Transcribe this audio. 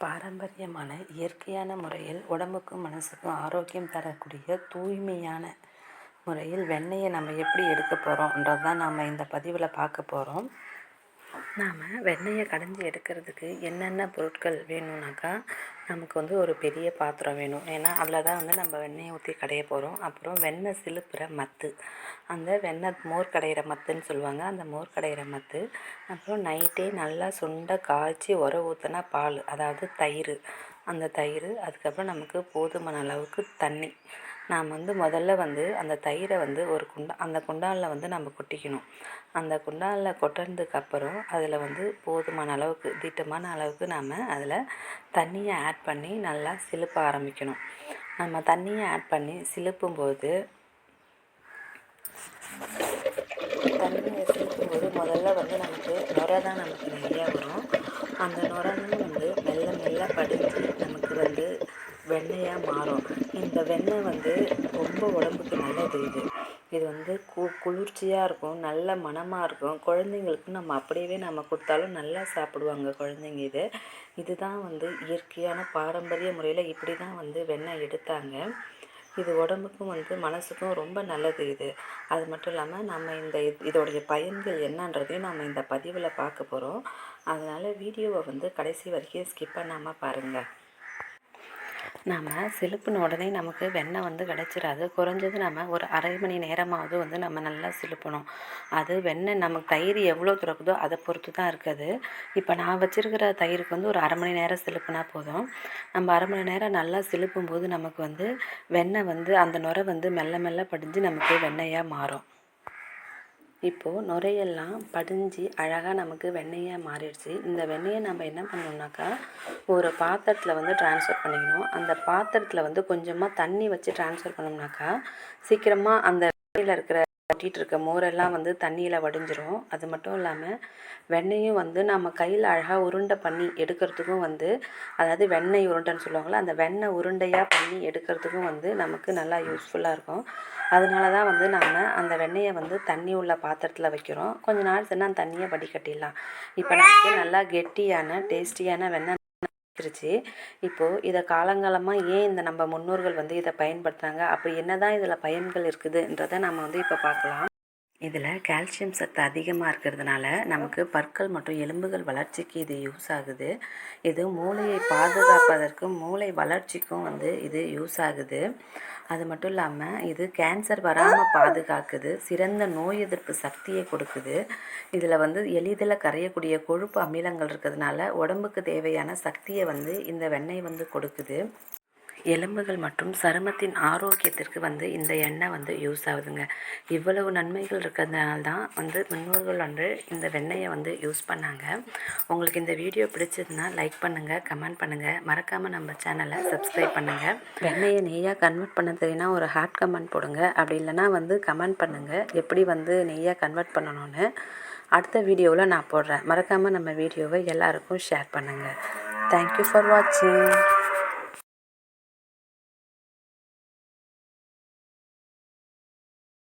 பாரம்பரியமான இயற்கையான முறையில் உடம்புக்கும் மனசுக்கும் ஆரோக்கியம் தரக்கூடிய தூய்மையான முறையில் வெண்ணெயை நம்ம எப்படி எடுக்க போகிறோம்ன்றது தான் நம்ம இந்த பதிவில் பார்க்க போகிறோம் நாம் வெண்ணெயை கடைஞ்சி எடுக்கிறதுக்கு என்னென்ன பொருட்கள் வேணும்னாக்கா நமக்கு வந்து ஒரு பெரிய பாத்திரம் வேணும். ஏன்னா அதில் தான் வந்து நம்ம வெண்ணெயை ஊற்றி கடைய போகிறோம் அப்புறம் வெண்ணெய் சிலுப்புற மத்து. அந்த வெண்ணெய் மோர் கடையிற மத்துன்னு சொல்லுவாங்க. அந்த மோர் கடையிற மத்து. அப்புறம் நைட்டே நல்லா சுண்ட காய்ச்சி உர ஊற்றினா பால் அதாவது தயிர். அந்த தயிர் அதுக்கப்புறம் நமக்கு போதுமான அளவுக்கு தண்ணி. நாம் வந்து முதல்ல வந்து அந்த தயிரை வந்து ஒரு குண்டா அந்த குண்டானில் வந்து நம்ம கொட்டிக்கணும். அந்த குண்டானில் கொட்டினதுக்கப்புறம் அதில் வந்து போதுமான அளவுக்கு திட்டமான அளவுக்கு நாம் அதில் தண்ணியை ஆட் ஆட் பண்ணி நல்லா சிலுப்ப ஆரம்பிக்கணும். நம்ம தண்ணியை ஆட் பண்ணி சிலுப்பும்போது தண்ணியை சிலுப்பும்போது முதல்ல வந்து நமக்கு நுரை தான் நமக்கு நிறையா வரும். அந்த நுரன்னு வந்து மெல்ல மெல்ல படிஞ்சு நமக்கு வந்து வெண்ணெயாக மாறும். இந்த வெண்ணெய் வந்து ரொம்ப உடம்புக்கு நல்லது இது. இது வந்து கு குளிர்ச்சியாக இருக்கும் நல்ல மணமாக இருக்கும். குழந்தைங்களுக்கு நம்ம அப்படியே நம்ம கொடுத்தாலும் நல்லா சாப்பிடுவாங்க குழந்தைங்க இது. இதுதான் வந்து இயற்கையான பாரம்பரிய முறையில் இப்படி தான் வந்து வெண்ணெய் எடுத்தாங்க. இது உடம்புக்கும் வந்து மனசுக்கும் ரொம்ப நல்லது இது. அது மட்டும் இல்லாமல் நம்ம இந்த இது இதோடைய பயன்கள் என்னன்றதையும் நம்ம இந்த பதிவில் பார்க்க போகிறோம் அதனால் வீடியோவை வந்து கடைசி வரைக்கும் ஸ்கிப் பண்ணாமல் பாருங்கள் நாம் சிலுப்பின உடனே நமக்கு வெண்ணெய் வந்து கிடச்சிடாது குறைஞ்சது நம்ம ஒரு அரை மணி நேரமாவது வந்து நம்ம நல்லா சிலுப்பணும். அது வெண்ணெய் நமக்கு தயிர் எவ்வளோ துறக்குதோ அதை பொறுத்து தான் இருக்குது. இப்போ நான் வச்சுருக்கிற தயிருக்கு வந்து ஒரு அரை மணி நேரம் சிலுப்புனா போதும். நம்ம அரை மணி நேரம் நல்லா சிலுப்பும் போது நமக்கு வந்து வெண்ணெய் வந்து அந்த நுரை வந்து மெல்ல மெல்ல படிஞ்சு நமக்கு வெண்ணெயாக மாறும். இப்போது நுரையெல்லாம் படிஞ்சு அழகாக நமக்கு வெண்ணெயாக மாறிடுச்சு. இந்த வெண்ணெயை நம்ம என்ன பண்ணணும்னாக்கா ஒரு பாத்திரத்தில் வந்து ட்ரான்ஸ்ஃபர் பண்ணிக்கணும். அந்த பாத்திரத்தில் வந்து கொஞ்சமாக தண்ணி வச்சு ட்ரான்ஸ்ஃபர் பண்ணோம்னாக்கா சீக்கிரமாக அந்த வெண்ணெயில் இருக்கிற கொட்டிகிட்டு இருக்க மோரெல்லாம் வந்து தண்ணியில் வடிஞ்சிரும். அது மட்டும் இல்லாமல் வெண்ணையும் வந்து நம்ம கையில் அழகாக உருண்டை பண்ணி எடுக்கிறதுக்கும் வந்து அதாவது வெண்ணெய் உருண்டைன்னு சொல்லுவாங்கள்ல அந்த வெண்ணெய் உருண்டையாக பண்ணி எடுக்கிறதுக்கும் வந்து நமக்கு நல்லா யூஸ்ஃபுல்லாக இருக்கும். அதனால தான் வந்து நாம் அந்த வெண்ணெயை வந்து தண்ணி உள்ள பாத்திரத்தில் வைக்கிறோம். கொஞ்ச நாள் சென்று அந்த தண்ணியை வடிகட்டிடலாம். இப்போ நமக்கு நல்லா கெட்டியான டேஸ்டியான வெண்ணெய் வந்துருச்சு. இப்போது இதை காலங்காலமாக ஏன் இந்த நம்ம முன்னோர்கள் வந்து இதை பயன்படுத்துகிறாங்க அப்படி என்ன தான் இதில் பயன்கள் இருக்குதுன்றதை நம்ம வந்து இப்போ பார்க்கலாம். இதில் கால்சியம் சத்து அதிகமாக இருக்கிறதுனால நமக்கு பற்கள் மற்றும் எலும்புகள் வளர்ச்சிக்கு இது யூஸ் ஆகுது. இது மூளையை பாதுகாப்பதற்கும் மூளை வளர்ச்சிக்கும் வந்து இது யூஸ் ஆகுது. அது மட்டும் இல்லாமல் இது கேன்சர் வராமல் பாதுகாக்குது. சிறந்த நோய் எதிர்ப்பு சக்தியை கொடுக்குது. இதில் வந்து எளிதில் கரையக்கூடிய கொழுப்பு அமிலங்கள் இருக்கிறதுனால உடம்புக்கு தேவையான சக்தியை வந்து இந்த வெண்ணெய் வந்து கொடுக்குது. எலும்புகள் மற்றும் சருமத்தின் ஆரோக்கியத்திற்கு வந்து இந்த எண்ணெய் வந்து யூஸ் ஆகுதுங்க. இவ்வளவு நன்மைகள் இருக்கிறதுனால தான் வந்து முன்னோர்கள் வந்து இந்த வெண்ணெயை வந்து யூஸ் பண்ணாங்க. உங்களுக்கு இந்த வீடியோ பிடிச்சதுன்னா லைக் பண்ணுங்கள் கமெண்ட் பண்ணுங்கள் மறக்காமல் நம்ம சேனலை சப்ஸ்கிரைப் பண்ணுங்கள் வெண்ணெயை நெய்யாக கன்வெர்ட் பண்ண தெரியுன்னா ஒரு ஹார்ட் கமெண்ட் போடுங்க. அப்படி இல்லைனா வந்து கமெண்ட் பண்ணுங்கள் எப்படி வந்து நெய்யாக கன்வெர்ட் பண்ணணும்னு அடுத்த வீடியோவில் நான் போடுறேன். மறக்காமல் நம்ம வீடியோவை எல்லாருக்கும் ஷேர் பண்ணுங்கள் தேங்க்யூ ஃபார் வாட்சிங்